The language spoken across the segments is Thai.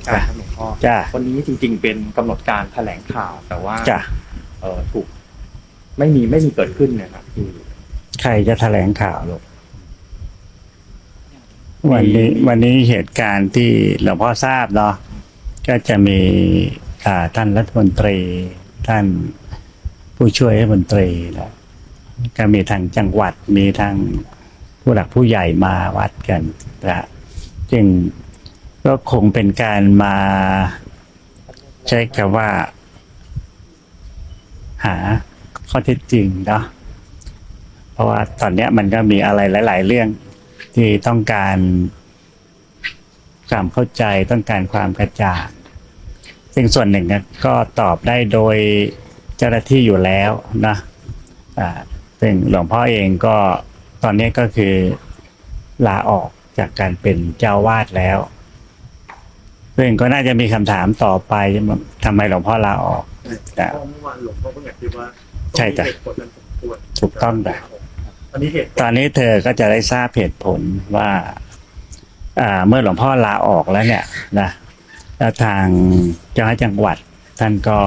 มือนกันครับหลวงพ่อจ้าวันนี้จริง ๆ เป็นกำหนดการแถลงข่าว แต่ว่าจ้าเออถูก ไม่มีไม่มีเกิดขึ้นเนี่ยครับคือใครจะแถลงข่าวลูกวันนี้วันนี้เหตุการณ์ที่หลวงพ่อทราบเนาะก็จะมีอ่าท่านรัฐมนตรี ท่านผู้ช่วยรัฐมนตรีแล้วก็มีทางจังหวัดมีทางผู้หลักผู้ใหญ่มาวัดกันนะจึง ก็คงเป็นการมา ใช้คำว่า หาข้อเท็จจริงเนาะเพราะว่าตอนนี้มันก็มีอะไรหลาย ๆ เรื่องที่ต้องการความเข้าใจต้องการความกระจ่างซึ่งส่วนหนึ่งก็ตอบได้โดยเจ้าหน้าที่อยู่แล้วนะอ่าซึ่งหลวงพ่อเองก็ตอนนี้ก็คือลาออกจากการเป็นเจ้าวาดแล้ว ซึ่งก็น่าจะมีคำถามต่อไปทำไมหลวงพ่อลาออกแต่เพราะเมื่อวานหลวงพ่อก็อยากคิดว่าใช่จ้ะต้องมีเหตุผลนั้นสมควรถูกต้องจ้ะอันนี้เหตุผลตอนนี้เธอก็จะได้ทราบเหตุผลว่า อ่า เมื่อหลวงพ่อลาออกแล้วเนี่ยนะแล้วทางเจ้าคณะจังหวัด ท่านก็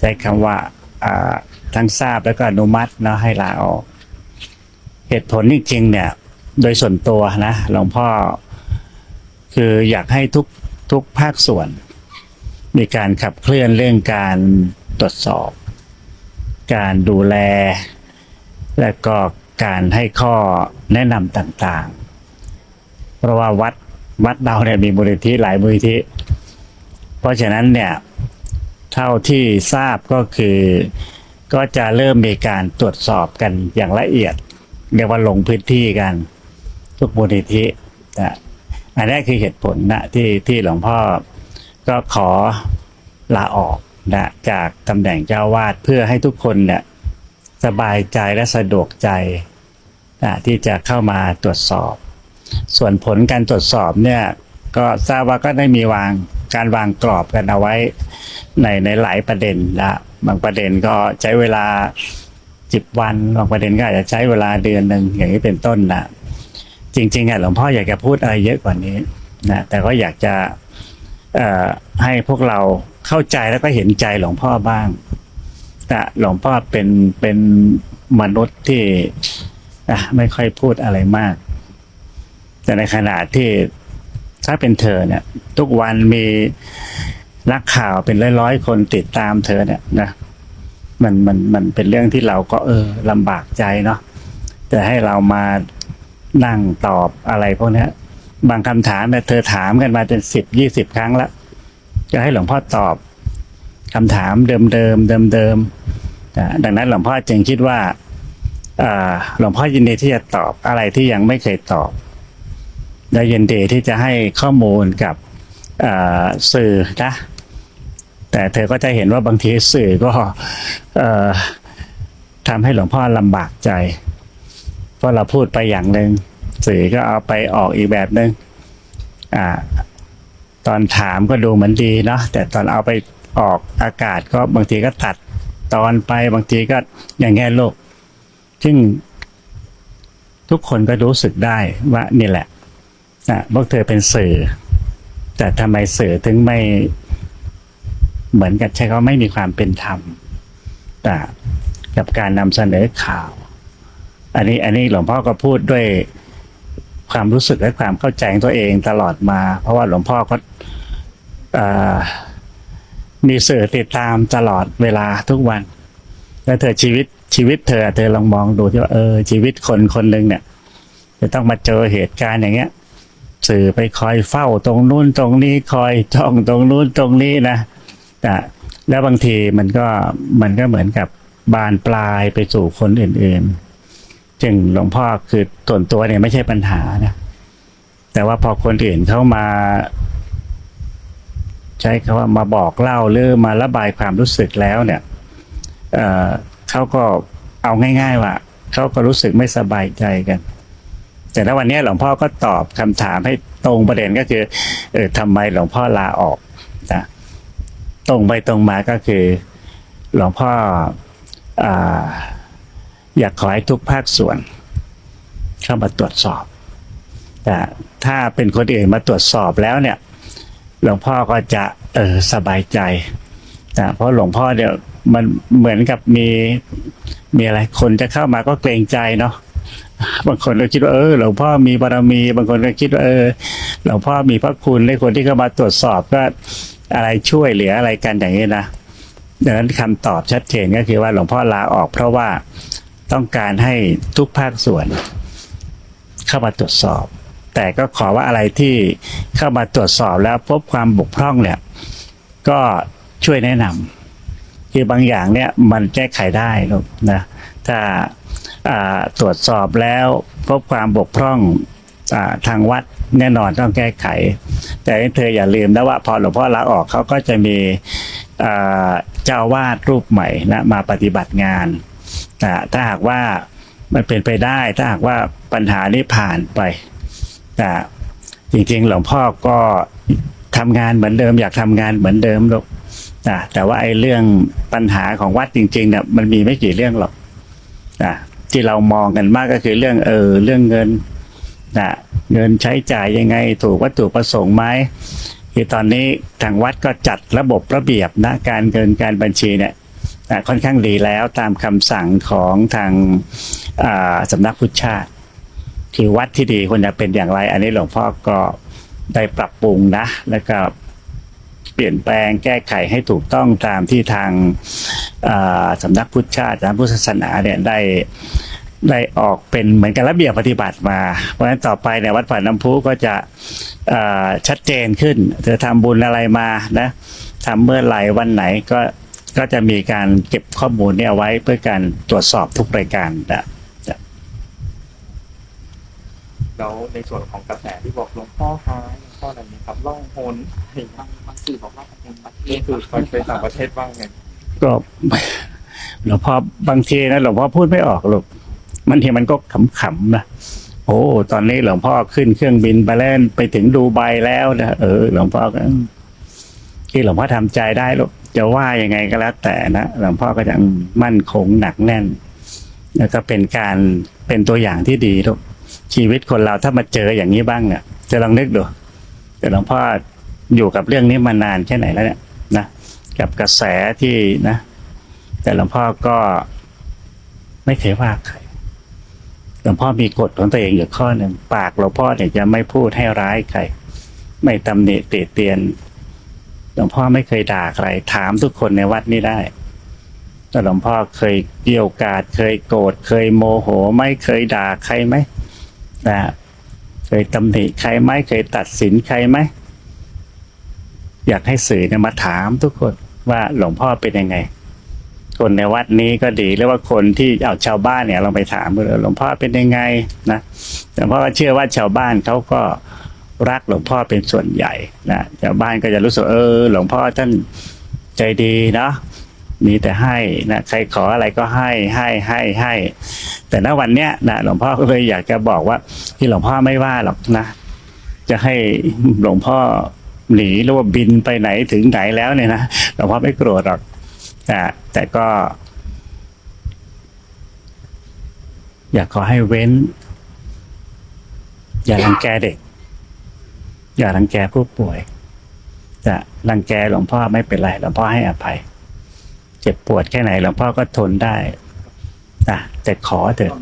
ใช้คำว่าอ่าทั้งทราบแล้วก็อนุมัติเนาะให้ลาออก เหตุผลจริงๆเนี่ย โดยส่วนตัวนะหลวงพ่อ คืออยากให้ทุก ทุกภาคส่วน มีการขับเคลื่อนเรื่องการตรวจสอบ การดูแล และก็การให้ข้อแนะนำต่างๆ เพราะว่าวัดวัดเราเนี่ยมีมูลนิธิหลายมูลนิธิ เพราะฉะนั้นเนี่ยเท่าที่ทราบก็คือก็จะเริ่มมีการตรวจสอบกันอย่างละเอียด เรียกว่าลงพื้นที่กัน ทุกมูลนิธินะ อันนี้คือเหตุผลนะที่ที่หลวงพ่อก็ขอลาออกนะจากตำแหน่งเจ้าวาดเพื่อให้ทุกคนเนี่ยสบายใจและสะดวกใจนะที่จะเข้ามาตรวจสอบ ส่วนผลการตรวจสอบเนี่ยก็ทราบว่าก็ได้มีวางการวางกรอบกันเอาไว้ในในหลายประเด็นนะบางประเด็นก็ใช้เวลาสิบวันบางประเด็นก็อาจจะใช้เวลาเดือนหนึ่งอย่างนี้เป็นต้นนะ จริงๆอะหลวงพ่ออยากจะพูดอะไรเยอะกว่านี้นะแต่ก็อยากจะเอ่อให้พวกเราเข้าใจแล้วก็เห็นใจหลวงพ่อบ้างแต่หลวงพ่อเป็นเป็นมนุษย์ที่อะไม่ค่อยพูดอะไรมาก แต่ในขณะที่ถ้าเป็นเธอเนี่ย ทุกวันมีนักข่าวเป็นร้อยๆคนติดตามเธอเนี่ยนะมันมันมันเป็นเรื่องที่เราก็เออลำบากใจเนาะแต่ให้เรามา นั่งตอบอะไรพวกนี้บางคำถามเนี่ยเธอถามกันมาเป็นสิบยี่สิบครั้งแล้วจะให้หลวงพ่อตอบคำถามเดิมเดิมเดิมเดิมๆดังนั้นหลวงพ่อจึงคิดว่าหลวงพ่อยินดีที่จะตอบอะไรที่ยังไม่เคยตอบและยินดีที่จะให้ข้อมูลกับสื่อนะแต่เธอก็จะเห็นว่าบางทีสื่อก็ออทำให้หลวงพ่อลำบากใจ เพราะเราพูดไปอย่างหนึ่งสื่อก็เอาไปออกอีกแบบหนึ่งอ่า ตอนถามก็ดูเหมือนดีเนาะแต่ตอนเอาไปออกอากาศก็บางทีก็ตัดตอนไปบางทีก็อย่างแง่โลก ซึ่งทุกคนก็รู้สึกได้ว่านี่แหละนะพวกเธอเป็นสื่อ แต่ทำไมสื่อถึงไม่เหมือนกับใช้เขาไม่มีความเป็นธรรมแต่กับการนำเสนอข่าว อันนี้อันนี้หลวงพ่อก็พูดด้วยความรู้สึกและความเข้าใจของตัวเองตลอดมา เพราะว่าหลวงพ่อก็มีสื่อติดตามตลอดเวลาทุกวัน แล้วเธอชีวิตชีวิตเธอเธอลองมองดูที่ว่าเออชีวิตคนคนหนึ่งเนี่ย จะต้องมาเจอเหตุการณ์อย่างเงี้ย สื่อไปคอยเฝ้าตรงนู้นตรงนี้คอยจ้องตรงนู้นตรงนี้นะแต่แล้วบางทีมันก็มันก็เหมือนกับบานปลายไปสู่คนอื่น ๆ จึงหลวงพ่อคือส่วนตัวเนี่ยไม่ใช่ปัญหานะ แต่ว่าพอคนอื่นเข้ามา ใช้คำว่ามาบอกเล่าหรือมาระบายความรู้สึกแล้วเนี่ยเเขาก็เอาง่าย ๆ ว่าเขาก็รู้สึกไม่สบายใจกัน แต่แล้ววันนี้หลวงพ่อก็ตอบคำถามให้ตรงประเด็นก็คือเออทำไมหลวงพ่อลาออกนะตรงไปตรงมาก็คือ หลวงพ่ออ่า อยากขอให้ทุกภาคส่วน เข้ามาตรวจสอบ แต่ถ้าเป็นคนอื่นมาตรวจสอบแล้วเนี่ย หลวงพ่อก็จะเออสบายใจนะเพราะหลวงพ่อเดี๋ยวมันเหมือนกับมีมีอะไรคนจะเข้ามาก็เกรงใจเนาะบางคนก็คิดว่าเออหลวงพ่อมีบารมี บางคนก็คิดว่าเออหลวงพ่อมีพระคุณในคนที่เข้ามาตรวจสอบก็อะไรช่วยเหลืออะไรกันอย่างนี้นะดังนั้นคำตอบชัดเจนก็คือว่าหลวงพ่อลาออกเพราะว่า ต้องการให้ทุกภาคส่วนเข้ามาตรวจสอบ แต่ก็ขอว่าอะไรที่เข้ามาตรวจสอบแล้วพบความบกพร่องเนี่ยก็ช่วยแนะนำคือบางอย่างเนี่ยมันแก้ไขได้นะถ้าตรวจสอบแล้วพบความบกพร่องอทางวัดแน่นอนต้องแก้ไข แต่เธออย่าลืมนะว่าพอหลวงพ่อลาออกเขาก็จะมีเจ้าวาดรูปใหม่นะมาปฏิบัติงาน นะถ้าหากว่ามันเป็นไปได้ ถ้าหากว่าปัญหานี้ผ่านไปนะจริงๆ หลวงพ่อก็ทำงานเหมือนเดิม อยากทำงานเหมือนเดิมลูกนะแต่ว่าไอ้เรื่องปัญหาของวัดจริงๆเนี่ยมันมีไม่กี่เรื่องหรอกนะที่เรามองกันมากก็คือเรื่องเออเรื่องเงินนะเงินใช้จ่ายยังไงถูกวัตถุประสงค์ไหมคือตอนนี้ทางวัดก็จัดระบบระเบียบนะการเงินการบัญชีเนี่ย ค่อนข้างดีแล้วตามคำสั่งของทางอ่าสำนักพุทธชาติ คือวัดที่ดีควรจะเป็นอย่างไร อันนี้หลวงพ่อก็ได้ปรับปรุงนะ แล้วก็เปลี่ยนแปลงแก้ไขให้ถูกต้องตามที่ทางอ่าสำนักพุทธชาติสำนักพุทธศาสนาเนี่ยได้ได้ออกเป็นเหมือนกับระเบียบปฏิบัติมา เพราะฉะนั้นต่อไปในยวัดป่าน้ำพุก็จะชัดเจนขึ้น เธอทำบุญอะไรมานะทำเมื่อไหร่วันไหนก็ ก็จะมีการเก็บข้อมูลเนี่ยไว้เพื่อการตรวจสอบทุกรายการนะแล้วในส่วนของกระแสที่บอกหลวงพ่อหายหลวงพ่ออะไรเนี่ยครับล่องหนอะไรอย่างเงี้ยบางบางสื่อบอกว่าเป็นประเทนี่ศคือไปต่างประเทศบ้างไงก็หลวงพ่อบางทีนะหลวงพ่อพูดไม่ออกหรอกมันทีมันก็ขำๆนะโอ้ตอนนี้หลวงพ่อขึ้นเครื่องบินไปแล้วไปถึงดูไบแล้วนะเออ หลวงพ่อก็ที่หลวงพ่อทำใจได้หรอก จะว่ายังไงก็แล้วแต่นะหลวงพ่อก็ยังมั่นคงหนักแน่น แล้วก็เป็นการเป็นตัวอย่างที่ดีลูกชีวิตคนเราถ้ามาเจออย่างนี้บ้างเนี่ยจะลองนึกดูแต่หลวงพ่ออยู่กับเรื่องนี้มานานแค่ไหนแล้วเนี่ยนะกับกระแสที่นะ แต่หลวงพ่อก็ไม่เคยว่าใครหลวงพ่อมีกฎของตัวเองอยู่ข้อหนึ่งปากหลวงพ่อเนี่ยจะไม่พูดให้ร้ายใครไม่ตำหนิติเตียน ลวงพ่อไม่เคยด่าใคร ถามทุกคนในวัดนี้ได้แต่หลวงพ่อเคยเกี่ยวกาดเคยโกรธเคยโมโหไม่เคยด่าใครไหมนะเคยตำหนิใครไหมเคยตัดสินใครไหมอยากให้สื่อเนี่ยมาถามทุกคนว่าหลวงพ่อเป็นยังไง คนในวัดนี้ก็ดีหรือว่าคนที่เอาชาวบ้านเนี่ยเราไปถามดูหลวงพ่อเป็นยังไงนะหลวงพ่อก็เชื่อว่าชาวบ้านเขาก็ รักหลวงพ่อเป็นส่วนใหญ่นะชาวบ้านก็จะรู้สึกเออ หลวงพ่อท่านใจดีเนาะมีแต่ให้นะใครขออะไรก็ให้ให้ให้ให้ แต่ณวันเนี้ยนะหลวงพ่อก็เลยอยากจะบอกว่า ที่หลวงพ่อไม่ว่าหรอกนะ จะให้หลวงพ่อหนีหรือว่าบินไปไหนถึงไหนแล้วเนี่ยนะหลวงพ่อไม่โกรธหรอกแต่แต่ก็ อยากขอให้เว้น อย่ารังแกเด็ก อย่ารังแกผู้ป่วย จะรังแกหลวงพ่อไม่เป็นไรหลวงพ่อให้อภัย เจ็บปวดแค่ไหนหลวงพ่อก็ทนได้นะแต่ขอเถอะ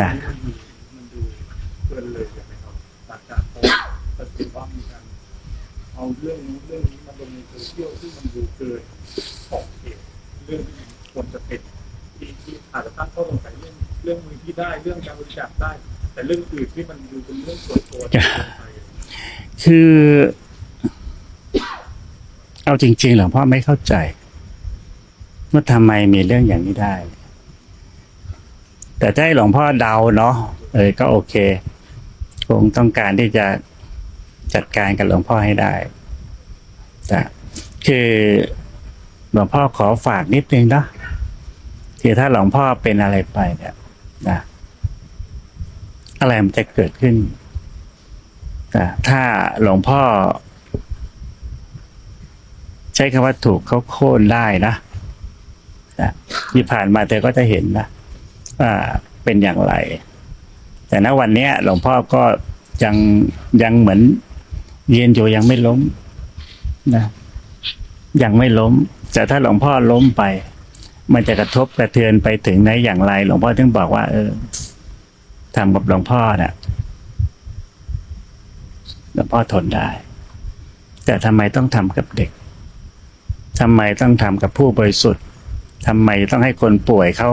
นะมันดูมันดูเกินเลยใช่ไหมครับหลังจากเขาตัดสินว่ามีการเอาเรื่องนู้เรื่องนี้มาลงในโซเชียลซึ่มันดูเกินขอบเขตเรื่องที่ควรจะเป็นที่ที่อาจจะตั้งข้อสงสัยเรื่องเรื่องมือที่ได้เรื่องการบริจาคได้ แต่เรื่องอื่นที่มันดูเป็นเรื่องส่วนตัวที่เกินไป คือ เอาจริงๆหลวงพ่อไม่เข้าใจ ว่าทำไมมีเรื่องอย่างนี้ได้ แต่ถ้าให้หลวงพ่อเดาเนาะเออก็โอเค คงต้องการที่จะจัดการกับหลวงพ่อให้ได้แต่คือหลวงพ่อขอฝากนิดนึงเนาะคือถ้าหลวงพ่อเป็นอะไรไปเนี่ยนะอะไรมันจะเกิดขึ้น ถ้าหลวงพ่อ ใช้คำว่าถูกเขาโค่นได้นะนะที่ผ่านมาเธอก็จะเห็นนะว่าเป็นอย่างไร แต่ณวันนี้หลวงพ่อก็ยังยังเหมือนเยืนอยู่ยังไม่ล้มนะยังไม่ล้ม แต่ถ้าหลวงพ่อล้มไป มันจะกระทบกระเทือนไปถึงไหนอย่างไร หลวงพ่อถึงบอกว่า เออทำกับหลวงพ่อเนี่ย หลวงพ่อทนได้ แต่ทำไมต้องทำกับเด็กทำไมต้องทำกับผู้บริสุทธิ์ทำไมต้องให้คนป่วยเขา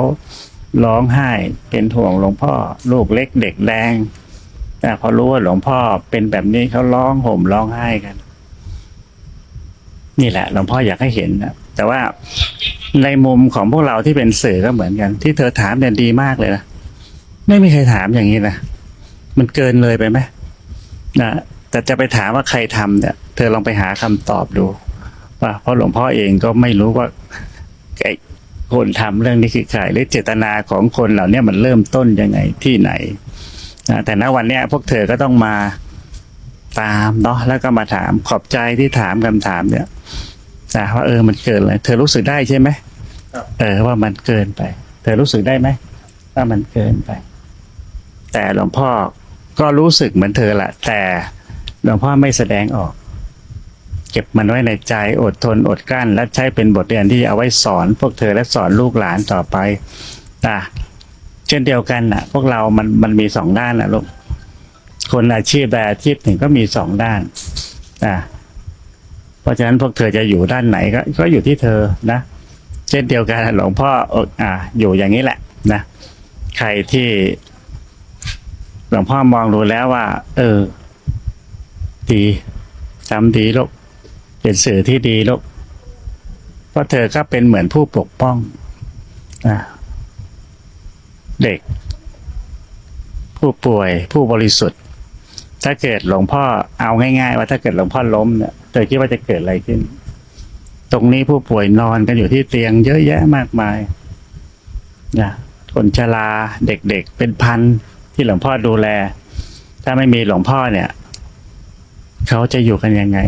ร้องไห้เป็นห่วงหลวงพ่อ ลูกเล็กเด็กแดงแต่พอรู้ว่าหลวงพ่อเป็นแบบนี้เขาร้องห่มร้องไห้กัน นี่แหละ หลวงพ่ออยากให้เห็นนะแต่ว่าในมุมของพวกเราที่เป็นสื่อก็เหมือนกัน ที่เธอถามเนี่ยดีมากเลยนะไม่มีใครถามอย่างนี้นะมันเกินเลยไปไหมนะ แต่จะไปถามว่าใครทำเนี่ย เธอลองไปหาคำตอบดู ว่าเพราะหลวงพ่อเองก็ไม่รู้ว่าไอ้คนทำเรื่องนี้คือใครหรือเจตนาของคนเหล่านี้มันเริ่มต้นยังไงที่ไหนนะแต่ณวันเนี้ยพวกเธอก็ต้องมาตามเนาะแล้วก็มาถามขอบใจที่ถามคำถามเนี่ยนะว่าเออมันเกินเลยเธอรู้สึกได้ใช่ไหมครับเออว่ามันเกินไป เธอรู้สึกได้ไหมว่ามันเกินไป แต่หลวงพ่อก็รู้สึกเหมือนเธอแหละแต่ หลวงพ่อไม่แสดงออก เก็บมันไว้ในใจอดทนอดกลั้น และใช้เป็นบทเรียนที่เอาไว้สอน พวกเธอและสอนลูกหลานต่อไปนะเช่นเดียวกันนะพวกเรามันมันมีสองด้านนะลูกคนอาชีพใดอาชีพหนึ่งก็มีสองด้านนะเพราะฉะนั้นพวกเธอจะอยู่ด้านไหนก็ก็อยู่ที่เธอนะ เช่นเดียวกันหลวงพ่ออออ่าอยู่อย่างนี้แหละนะใครที่หลวงพ่อมองดูแล้วว่า เออ ดีทำดีลูกเป็นสื่อที่ดีลูกเพราะเธอก็เป็นเหมือนผู้ปกป้องนะเด็ก ผู้ป่วยผู้บริสุทธิ์ ถ้าเกิดหลวงพ่อเอาง่าย ๆ ว่าถ้าเกิดหลวงพ่อล้มเนี่ยเธอคิดว่าจะเกิดอะไรขึ้น ตรงนี้ผู้ป่วยนอนกันอยู่ที่เตียงเยอะแยะมากมายนะคนชราเด็กๆเป็นพันที่หลวงพ่อดูแล ถ้าไม่มีหลวงพ่อเนี่ย เขาจะอยู่กันยังไง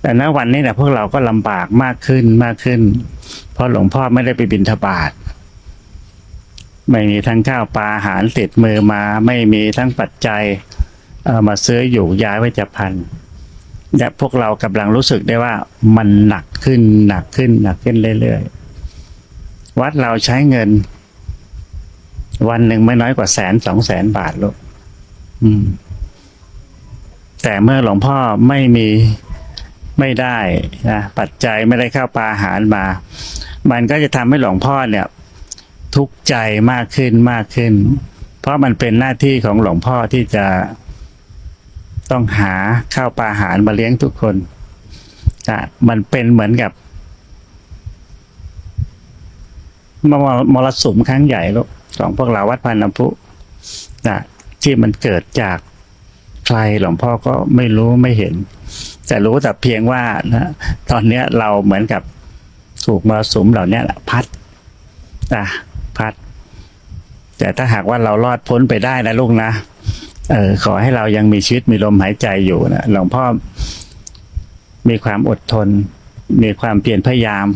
แต่ณวันนี้เนี่ยพวกเราก็ลำบากมากขึ้นมากขึ้น เพราะหลวงพ่อไม่ได้ไปบิณฑบาตไม่มีทั้งข้าวปลาอาหารติดมือมา ไม่มีทั้งปัจจัยเอ่อมาซื้ออยู่ย้ายไว้จะพันและพวกเรากำลังรู้สึกได้ว่ามันหนักขึ้นหนักขึ้นหนักขึ้นเรื่อยๆ วัดเราใช้เงิน วันหนึ่งไม่น้อยกว่าแสนสองแสนบาทลูกอืม แต่เมื่อหลวงพ่อไม่มีไม่ได้นะปัจจัยไม่ได้เข้าปลาอาหารมา มันก็จะทำให้หลวงพ่อเนี่ยทุกข์ใจมากขึ้นมากขึ้น เพราะมันเป็นหน้าที่ของหลวงพ่อที่จะต้องหาข้าวปลาอาหารมาเลี้ยงทุกคนอะมันเป็นเหมือนกับมมมรสุมครั้งใหญ่ลูกของพวกเราวัดพันน้ำพุนะที่มันเกิดจาก ใครหลวงพ่อก็ไม่รู้ไม่เห็น แต่รู้แต่เพียงว่านะตอนเนี้ยเราเหมือนกับถูกมรสุมเหล่านี้พัดอะพัด แต่ถ้าหากว่าเรารอดพ้นไปได้นะลูกนะเออขอให้เรายังมีชีวิตมีลมหายใจอยู่นะหลวงพ่อมีความอดทน มีความเพียรพยายาม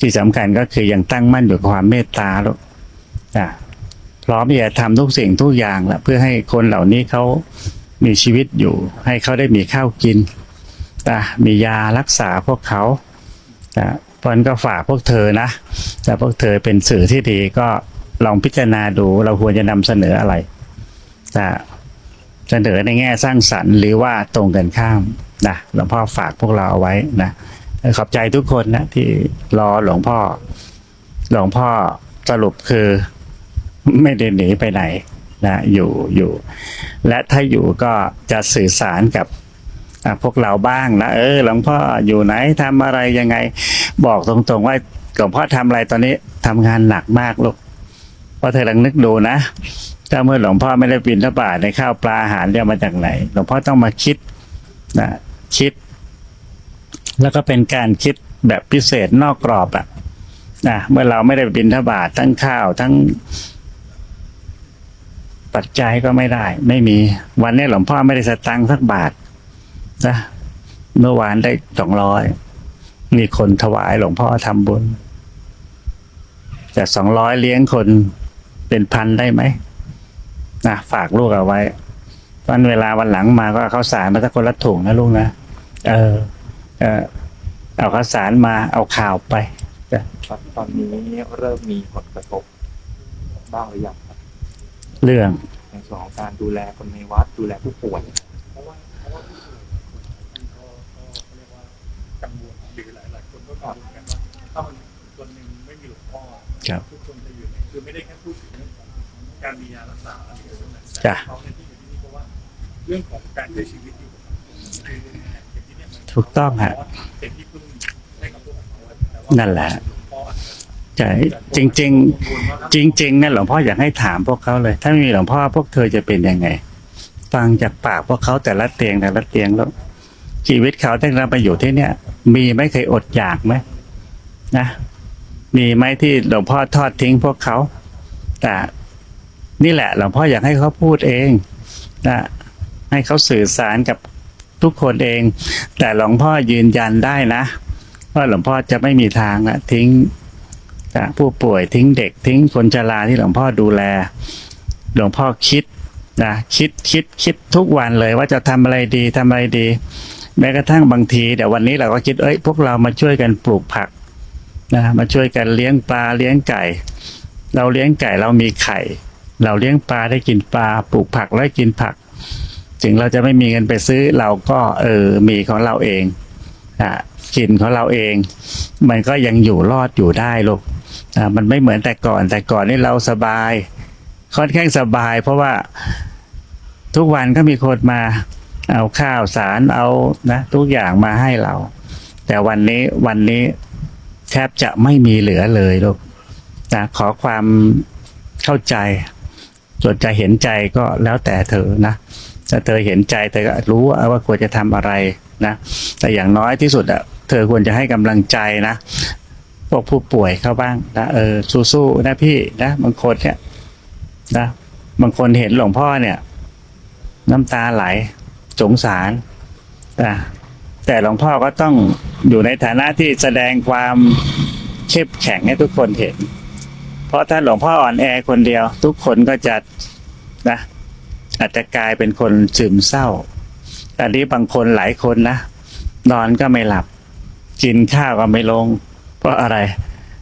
ที่สำคัญก็คือยังตั้งมั่นอยู่ความเมตตาลูกนะ พร้อมที่จะทำทุกสิ่งทุกอย่างแหละเพื่อให้คนเหล่านี้เขามีชีวิตอยู่ ให้เขาได้มีข้าวกินนะมียารักษาพวกเขานะเพราะนั้นก็ฝากพวกเธอนะแต่พวกเธอเป็นสื่อที่ดีก็ลองพิจารณาดูเราควรจะนำเสนออะไรจะเสนอในแง่สร้างสรรค์หรือว่าตรงกันข้ามนะหลวงพ่อฝากพวกเราเอาไว้นะขอบใจทุกคนนะที่รอหลวงพ่อ หลวงพ่อสรุปคือ ไม่ได้หนีไปไหนนะอยู่อยู่ และถ้าอยู่ก็จะสื่อสารกับพวกเราบ้างนะเออหลวงพ่ออยู่ไหนทำอะไรยังไง บอกตรงๆว่าหลวงพ่อทำอะไรตอนนี้ทำงานหนักมากลูกเพราะเธอลองนึกดูนะถ้าเมื่อหลวงพ่อไม่ได้บินทบาทในข้าวปลาอาหารจะมาจากไหน หลวงพ่อต้องมาคิดนะคิด แล้วก็เป็นการคิดแบบพิเศษนอกกรอบอะนะเมื่อเราไม่ได้บินทบาททั้งข้าวทั้ง ปัจจัยก็ไม่ได้ ไม่มีวันนี้หลวงพ่อไม่ได้สตังค์สักบาทนะเมื่อวานได้สองร้อยมีคนถวายหลวงพ่อทำบุญจากสองร้อยเลี้ยงคนเป็นพันได้ไหมนะฝากลูกเอาไว้ตอนเวลาวันหลังมาก็เอาข้าวสารมาสักคนละถุงนะลูกนะเออ เออเอาข้าวสารมาเอาข่าวไปตอนตอนนี้เริ่มมีผลกระทบบ้างหรือยัง เรื่องในส่วนของการดูแลคนในวัดดูแลผู้ป่วยเพราะว่าเพราะว่าผู้ป่วยมันก็ก็เขาเรียกว่ากังวลหรือหลายๆคนก็กังวลกันว่าถ้ามันคนหนึ่งไม่มีหลวงพ่อครับ ทุกคนจะอยู่ในคือไม่ได้แค่พูดถึงเรื่องของการมียารักษาอะไรเท่านั้นจ้ะแต่เขาในยที่อยู่ที่นี่เพราะว่าเรื่องของการใช้ชีวิตอยู่กับสังคมคืออย่างที่เนี่ยมันถูกต้องฮะ เป็นที่พึ่งให้กับพวกเขาแต่ว่านั่นแหละ หลวงจจะใช่จริงจริงเนี่ยหลวงพ่ออยากให้ถามพวกเขาเลย ถ้าไม่มีหลวงพ่อพวกเธอจะเป็นยังไง ฟังจากปากพวกเขาแต่ละเตียงแต่ละเตียงแล้ว ชีวิตเขาตั้งแต่มาอยู่ที่เนี่ย มีไหม่เคยอดอยากไหมนะมีไหมที่หลวงพ่อทอดทิ้งพวกเขา แต่นี่แหละหลวงพ่ออยากให้เขาพูดเองนะให้เขาสื่อสารกับทุกคนเอง แต่หลวงพ่อยืนยันได้นะว่าหลวงพ่อจะไม่มีทางนะทิ้ง ผู้ป่วยทิ้งเด็กทิ้งคนชราที่หลวงพ่อดูแล หลวงพ่อคิดนะคิดคิดคิดทุกวันเลยว่าจะทำอะไรดีทำอะไรดี แม้กระทั่งบางทีเดี๋ยววันนี้เราก็คิดเอ้ยพวกเรามาช่วยกันปลูกผักนะมาช่วยกันเลี้ยงปลาเลี้ยงไก่ เราเลี้ยงไก่เรามีไข่ เราเลี้ยงปลาได้กินปลาปลูกผักได้กินผัก ถึงเราจะไม่มีเงินไปซื้อเราก็เออมีของเราเองอะ กินของเราเอง มันก็ยังอยู่รอดอยู่ได้ลูกมันไม่เหมือนแต่ก่อน แต่ก่อนนี่เราสบาย ค่อนข้างสบาย เพราะว่าทุกวันก็มีคนมาเอาข้าวสารเอานะ ทุกอย่างมาให้เรา แต่วันนี้วันนี้แทบจะไม่มีเหลือเลยลูกนะขอความเข้าใจส่วนจะเห็นใจก็แล้วแต่เธอนะถ้าเธอเห็นใจเธอก็รู้ว่าควรจะทำอะไรนะ แต่อย่างน้อยที่สุดอะ เธอควรจะให้กำลังใจนะพวกผู้ป่วยเข้าบ้างนะเออสู้ๆนะพี่นะบางคนเนี่ยนะบางคนเห็นหลวงพ่อเนี่ย น้ำตาไหลสงสารนะแต่หลวงพ่อก็ต้องอยู่ในฐานะที่แสดงความเข้มแข็งให้ทุกคนเห็น เพราะถ้าหลวงพ่ออ่อนแอคนเดียว ทุกคนก็จะนะอาจจะกลายเป็นคนซึมเศร้าแต่นี้บางคนหลายคนนะนอนก็ไม่หลับ กินข้าวก็ไม่ลง เพราะอะไร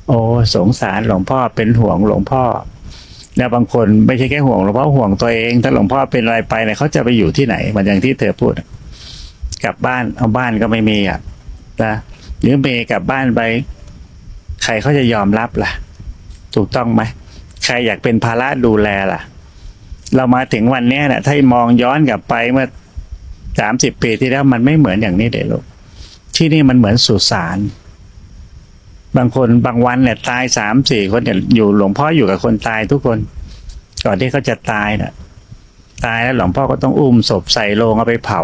โอ้สงสารหลวงพ่อเป็นห่วงหลวงพ่อ แล้วบางคนไม่ใช่แค่ห่วงหลวงพ่อห่วงตัวเอง ถ้าหลวงพ่อเป็นอะไรไปเนี่ยเขาจะไปอยู่ที่ไหนเหมือนอย่างที่เธอพูด กลับบ้านเอาบ้านก็ไม่มีอะนะหรือเมย์กลับบ้านไป ใครเขาจะยอมรับล่ะ ถูกต้องไหมใครอยากเป็นภาระดูแลล่ะ เรามาถึงวันนี้เนี่ยถ้ามองย้อนกลับไปเมื่อสามสิบปีที่แล้วมันไม่เหมือนอย่างนี้เลยลูก ที่นี่มันเหมือนสุสานบางคนบางวันเนี่ยตายสามสี่คนเนี่ยอยู่หลวงพ่ออยู่กับคนตายทุกคน ก่อนที่เขาจะตายน่ะตายแล้วหลวงพ่อก็ต้องอุ้มศพใส่โลงเอาไปเผา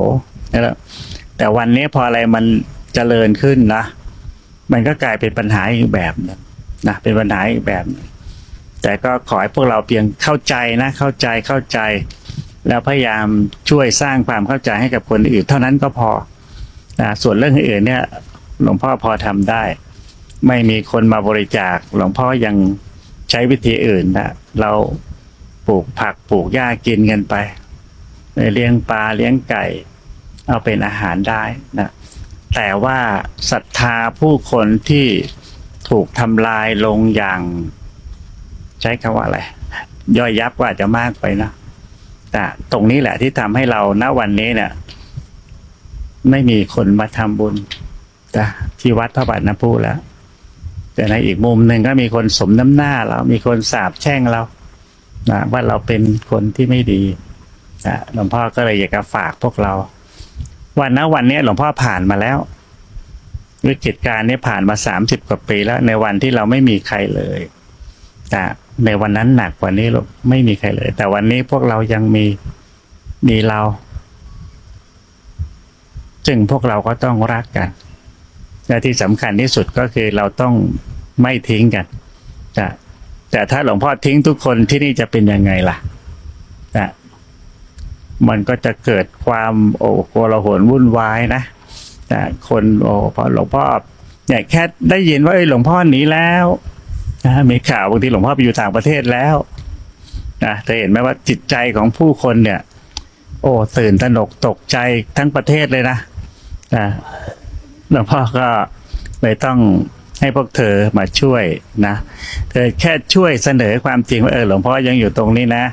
นี่แหล้วแต่วันนี้พออะไรมันเจริญขึ้นนะมันก็กลายเป็นปัญหาอีกแบบนึงนะเป็นปัญหาอีกแบบ แต่ก็ขอให้พวกเราเพียงเข้าใจนะ เข้าใจเข้าใจ แล้วพยายามช่วยสร้างความเข้าใจให้กับคนอื่น เท่านั้นก็พอ นะส่วนเรื่องอื่นเนี่ย หลวงพ่อพอทำได้ ไม่มีคนมาบริจาค หลวงพ่อยังใช้วิธีอื่นนะเราปลูกผักปลูกหญ้ากินกันไปเลี้ยงปลาเลี้ยงไก่ เอาเป็นอาหารได้นะแต่ว่าศรัทธาผู้คนที่ถูกทำลายลงอย่าง ใช้คำว่าอะไร ย่อยยับก็อาจจะมากไปนะแต่ตรงนี้แหละที่ทำให้เราณวันนี้เนี่ย ไม่มีคนมาทำบุญจ้ะที่วัดพระบาทน้ำพุแล้ว แต่ในอีกมุมหนึ่งก็มีคนสมน้ำหน้าเรา มีคนสาบแช่งเรานะว่าเราเป็นคนที่ไม่ดีนะหลวงพ่อก็เลยอยากจะฝากพวกเรา วันนะวันนี้หลวงพ่อผ่านมาแล้ววิกฤตการณ์นี้ผ่านมาสามสิบกว่าปีแล้ว ในวันที่เราไม่มีใครเลยแต่ในวันนั้นหนักกว่านี้ลูกไม่มีใครเลย แต่วันนี้พวกเรายังมีมีเรา ซึ่งพวกเราก็ต้องรักกันและที่สำคัญที่สุดก็คือเราต้องไม่ทิ้งกันจะแต่ถ้าหลวงพ่อทิ้งทุกคนที่นี่จะเป็นยังไงล่ะนะมันก็จะเกิดความโอ้โกลาหลวุ่นวายนะนะคนโอ้พอหลวงพ่อเนี่ยแค่ได้ยินว่าหลวงพ่อหนีแล้วนะมีข่าวบางทีหลวงพ่อไปอยู่ต่างประเทศแล้วนะเธอเห็นไหมว่าจิตใจของผู้คนเนี่ย โอ้ตื่นตระหนกตกใจทั้งประเทศเลยนะ นะหลวงพ่อก็เลยต้องให้พวกเธอมาช่วยนะ เธอแค่ช่วยเสนอความจริงว่าเออหลวงพ่อยังอยู่ตรงนี้นะ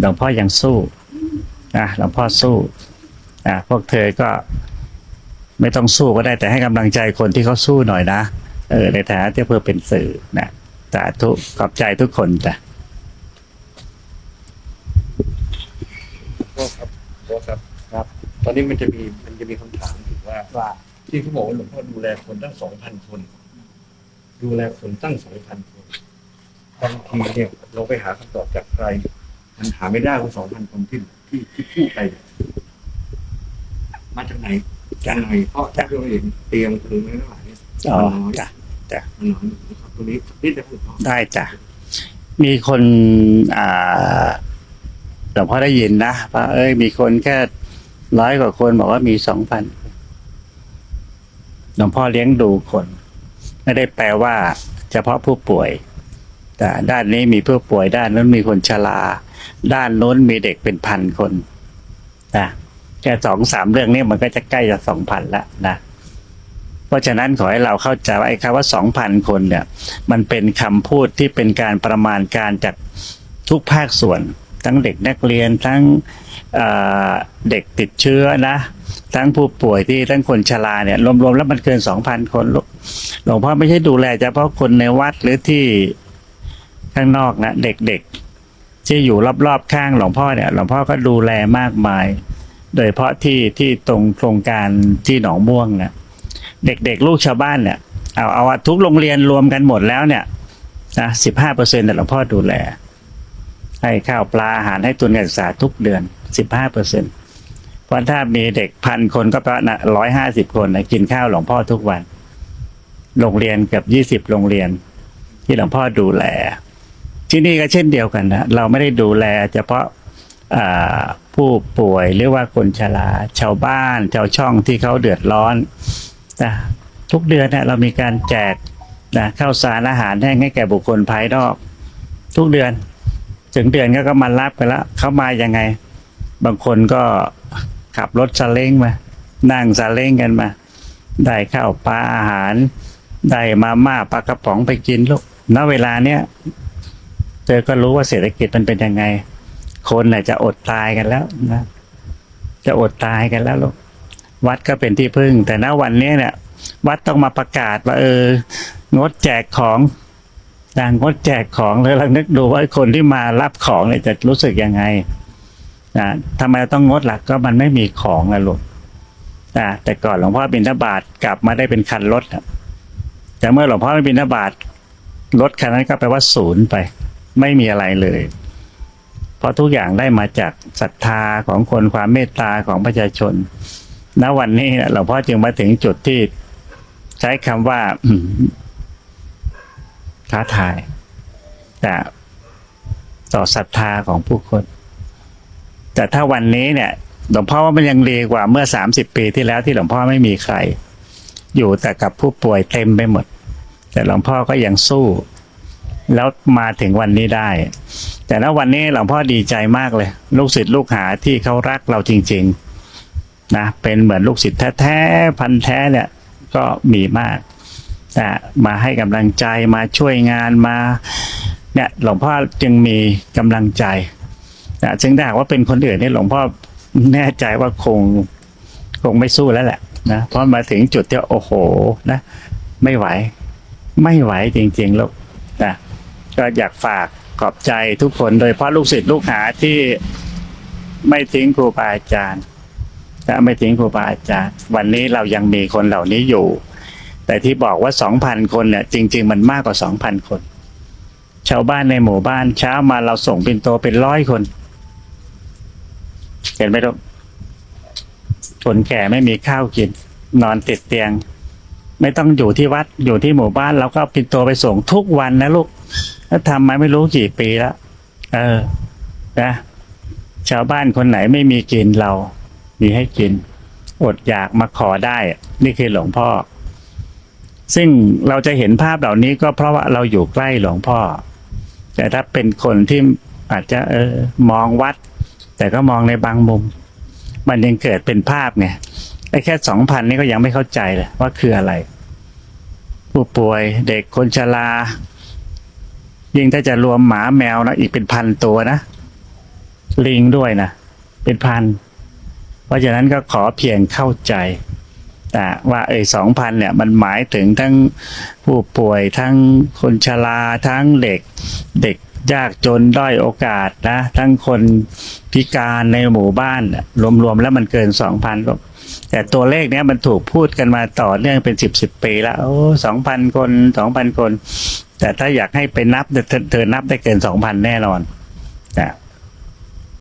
หลวงพ่อยังสู้นะหลวงพ่อสู้อะพวกเธอก็ไม่ต้องสู้ก็ได้แต่ให้กำลังใจคนที่เขาสู้หน่อยนะ เออในฐานะที่เพื่อเป็นสื่อนะสาธุขอบใจทุกคนจ้ะครับครับ ครับ ตอนนี้มันจะมีมันจะมีคำถาม ว่าว่าที่เขาบอกว่าหลวงพ่อดูแลคนตั้งสองพันคน ดูแลคนตั้งสองพันคนบางทีเนี่ยเราไปหาคำตอบจากใคร มันหาไม่ได้ว่าสองพันคนที่ที่ที่พูดไปเนี่ยมาจากไหนจากไหนเพราะจากเราเองเตียงคือไม่ทั้งหลายเนี่ยอ๋อมันน้อยจ้ะจ้ะมันน้อยนะครับตรงนี้นิดเดียวคุณพ่อได้จ้ะมีคนอ่าหลวงพ่อได้ยินนะว่าเอ้ยมีคนแค่ร้อยกว่าคนบอกว่ามีสองพัน หลวงพ่อเลี้ยงดูคน ไม่ได้แปลว่า เฉพาะผู้ป่วย แต่ด้านนี้มีผู้ป่วยด้านนู้นมีคนชราด้านโน้นมีเด็กเป็นพันคนนะแค่สองสามเรื่องนี้มันก็จะใกล้จะสองพันละนะเพราะฉะนั้นขอให้เราเข้าใจว่าไอ้คำว่าสองพันคนเนี่ย มันเป็นคำพูดที่เป็นการประมาณการจากทุกภาคส่วน ทั้งเด็กนักเรียนทั้งเด็กติดเชื้อนะ ทั้งผู้ป่วยที่ทั้งคนชราเนี่ยรวมๆแล้วมันเกินสองพันคนหลวงพ่อไม่ใช่ดูแลเฉพาะคนในวัดหรือที่ข้างนอกนะเด็กๆ ที่อยู่รอบๆข้างหลวงพ่อเนี่ย หลวงพ่อก็ดูแลมากมาย โดยเฉพาะที่ที่ตรงโครงการที่หนองม่วงนะเด็กๆ ลูกชาวบ้านเนี่ยเอาเอาว่าทุกโรงเรียนรวมกันหมดแล้วเนี่ยนะสิบห้าเปอร์เซ็นต์หลวงพ่อดูแล ให้ข้าวปลาอาหารให้ทุนการศึกษาทุกเดือนสิบห้าเปอร์เซ็นต์เพราะถ้ามีเด็กพันคนก็แปลว่าร้อยห้าสิบคนนะกินข้าวหลวงพ่อทุกวัน โรงเรียนเกับยี่สิบโรงเรียน ที่หลวงพ่อดูแล ที่นี่ก็เช่นเดียวกันนะเราไม่ได้ดูแลเฉพาะผู้ป่วยหรือว่าคนชราชาวบ้านชาวช่องที่เขาเดือดร้อนนะทุกเดือนเนี่ยเรามีการแจกนะข้าวสารอาหารแห้งให้แก่บุคคลภายนอก ทุกเดือน ถึงเดือนก็ก็มารับกันแล้วเขามายังไง บางคนก็ขับรถซาเล้งมา นั่งซาเล้งกันมา ได้ข้าวปลาอาหาร ได้มาม่าปลากระป๋องไปกินลูกณเวลาเนี้ยเธอก็รู้ว่าเศรษฐกิจมันเป็นยังไง คนน่ะจะอดตายกันแล้วนะ จะอดตายกันแล้วลูกวัดก็เป็นที่พึ่ง แต่ณวันนี้เนี่ย วัดต้องมาประกาศว่าเอองดแจกของ ดังงดแจกของแล้วเรานึกดูว่าคนที่มารับของเนี่ยจะรู้สึกยังไงนะทำไมต้องงดล่ะก็มันไม่มีของนะลูกนะแต่ก่อนหลวงพ่อบินทบาทกลับมาได้เป็นคันรถแต่เมื่อหลวงพ่อไม่บินทบาทรถคันนั้นก็แปลว่าศูนย์ไป ไม่มีอะไรเลย เพราะทุกอย่างได้มาจากศรัทธาของคนความเมตตาของประชาชนณวันนี้หลวงพ่อจึงมาถึงจุดที่ใช้คำว่า ท้าทาย แต่ต่อศรัทธาของผู้คน แต่ถ้าวันนี้เนี่ยหลวงพ่อว่ามันยังดีกว่าเมื่อสามสิบปีที่แล้วที่หลวงพ่อไม่มีใคร อยู่แต่กับผู้ป่วยเต็มไปหมด แต่หลวงพ่อก็ยังสู้ แล้วมาถึงวันนี้ได้ แต่ณวันนี้หลวงพ่อดีใจมากเลย ลูกศิษย์ลูกหาที่เขารักเราจริง ๆนะเป็นเหมือนลูกศิษย์แท้ๆพันแท้เนี่ยก็มีมาก นะมาให้กำลังใจมาช่วยงานมาเนี่ยหลวงพ่อจึงมีกำลังใจนะจึงถ้าหากว่าเป็นคนอื่นเนี่ยหลวงพ่อแน่ใจว่าคงคงไม่สู้แล้วแหละนะเพราะมาถึงจุดที่โอ้โหนะ ไม่ไหว ไม่ไหวจริงๆแลูกนะก็อยากฝากขอบใจทุกคนโดยเฉพาะลูกศิษย์ลูกหาที่ไม่ทิ้งครูบาอาจารย์และไม่ทิ้งครูบาอาจารย์ วันนี้เรายังมีคนเหล่านี้อยู่ แต่ที่บอกว่าสองพันคนเนี่ยจริง ๆ มันมากกว่าสองพันคน ชาวบ้านในหมู่บ้านเช้ามาเราส่งปินโตเป็นร้อยคน เห็นไหมลูกคนแก่ไม่มีข้าวกิน นอนติดเตียง ไม่ต้องอยู่ที่วัดอยู่ที่หมู่บ้านเราก็เอาปินโตไปส่งทุกวันนะลูกแล้วทำมาไม่รู้กี่ปีแล้วเออนะชาวบ้านคนไหนไม่มีกินเรา มีให้กิน อดอยากมาขอได้ นี่คือหลวงพ่อ ซึ่งเราจะเห็นภาพเหล่านี้ก็เพราะว่าเราอยู่ใกล้หลวงพ่อ แต่ถ้าเป็นคนที่อาจจะเออมองวัด แต่ก็มองในบางมุม มันยังเกิดเป็นภาพไงไอ้แค่สองพันนี่ก็ยังไม่เข้าใจเลยว่าคืออะไร ผู้ป่วยเด็กคนชรายิ่งถ้าจะรวมหมาแมวนะอีกเป็นพันตัวนะ ลิงด้วยนะ เป็นพัน เพราะฉะนั้นก็ขอเพียงเข้าใจ แต่ว่าเออสองพันเนี่ยมันหมายถึงทั้งผู้ป่วยทั้งคนชราทั้งเด็กเด็กยากจนด้อยโอกาสนะ ทั้งคนพิการในหมู่บ้านรวมๆแล้วมันเกินสองพันก็แต่ตัวเลขเนี้ยมันถูกพูดกันมาต่อเนื่องเป็นสิบสิบปีแล้วโอ้สองพันคนสองพันคน แต่ถ้าอยากให้ไปนับเธอเธอนับได้เกินสองพันแน่นอนแต่